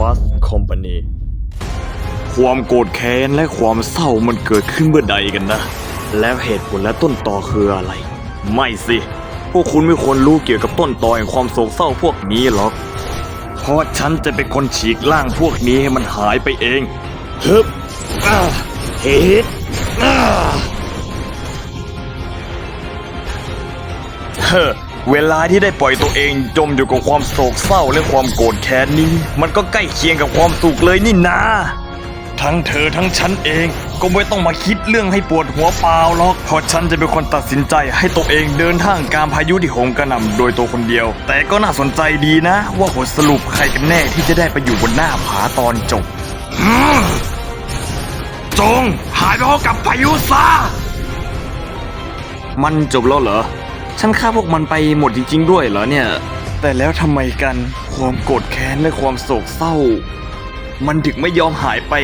Bus Company ความโกรธแค้นและความเศร้ามันเกิดขึ้นเมื่อใดกันนะ แล้วเหตุผลและต้นตอคืออะไร ไม่สิ พวกคุณไม่ควรรู้เกี่ยวกับต้นตอแห่งความโศกเศร้าพวกนี้หรอก เพราะฉันจะเป็นคนฉีกล่างพวกนี้ให้มันหายไปเองฮึบอ่าเฮ็ดอ่า เวลาที่ได้ปล่อยตัวเองจมอยู่กับความโศกเศร้าและความโกรธแค้นนี้ มันก็ใกล้เคียงกับความสุขเลยนี่นาทั้งเธอทั้งฉันเองก็ไม่ต้องมาคิดเรื่องให้ปวดหัวเปล่าหรอกเพราะฉันจะเป็นคนตัดสินใจให้ตัวเองเดินทางกลารพายุที่โหมกระหน่ำโดยตัวคนเดียว แต่ก็น่าสนใจดีนะ ว่าผลสรุปใครกันแน่ที่จะได้ไปอยู่บนหน้าผาตอนจบจงหายไปพร้อมกับพายุซะมันจบแล้วเหรอ ฉันฆ่าพวกมันไปหมดจริง ๆ ด้วยเหรอเนี่ย แต่แล้วทำไมกันความโกรธแค้นและความโศกเศร้า มันถึงไม่ยอมหายไป